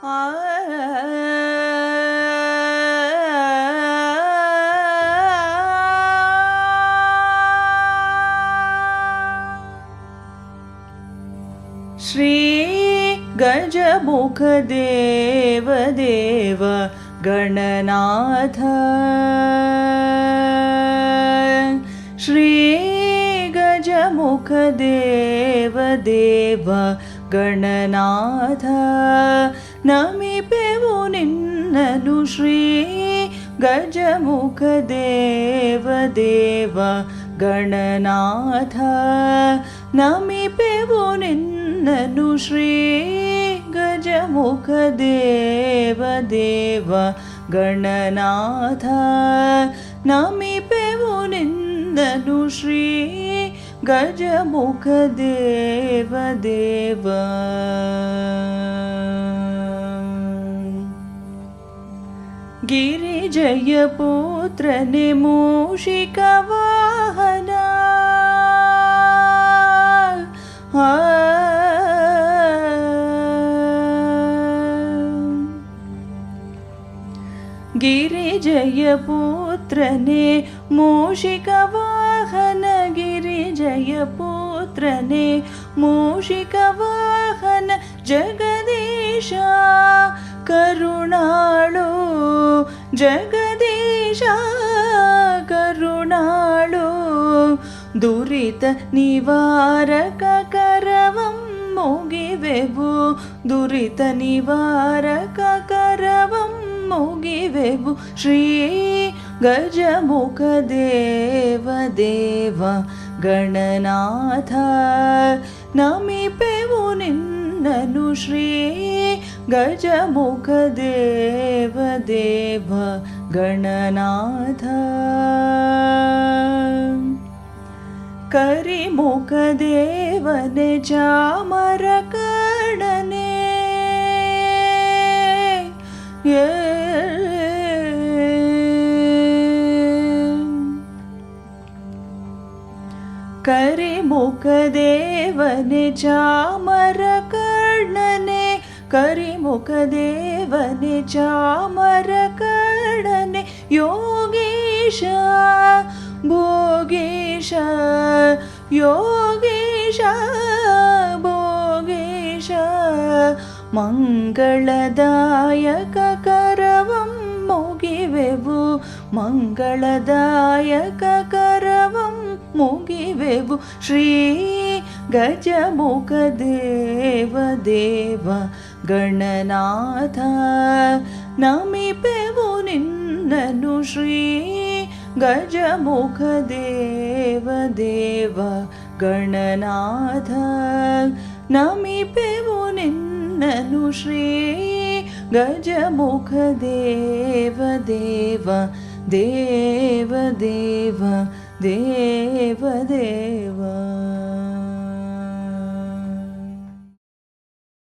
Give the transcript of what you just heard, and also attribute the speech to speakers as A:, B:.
A: श्री गजमुखदेव देव गणनाथ। श्री गजमुखदेव देव गणनाथ। नमिपेवु निन्ननु श्री गजमुखदेव देव गणनाथ। नमिपेवु निन्न ननु श्री गजमुखदेव देव गणनाथ। नमिपेवु निन्दनु श्री गजमुखदेव देव गिरिजयपुत्रने मूषिकवाहना गिरिजयपुत्रने मूषिकवाहन गिरिजयपुत्रने मूषिकवाहन जगदीश करुणाळु जगदीश करुणाळु दुरित निवारक करवं मुगिवेवु दुरित निवारक करवं मुगिवेवु श्री गजमुखदेव देव गणनाथ नमिपेवु निन्ननु श्री गजमुखदेव देव गणनाथ करिमुखदेवने चामरकर्णने करिमुखदेवने चामरकर्णने करिमुखदेवने चामरकर्णने योगीश भोगेश योगेश भोगेश मङ्गलदायककरवं मुगिवेवु मङ्गलदायककरवं मुगिवेवु श्री गजमुखदेव देव गणनाथ नमिपेवु निन्ननु श्री गजमुखदेव देव गणनाथ श्री गजमुखदेव देव देव देव देव देव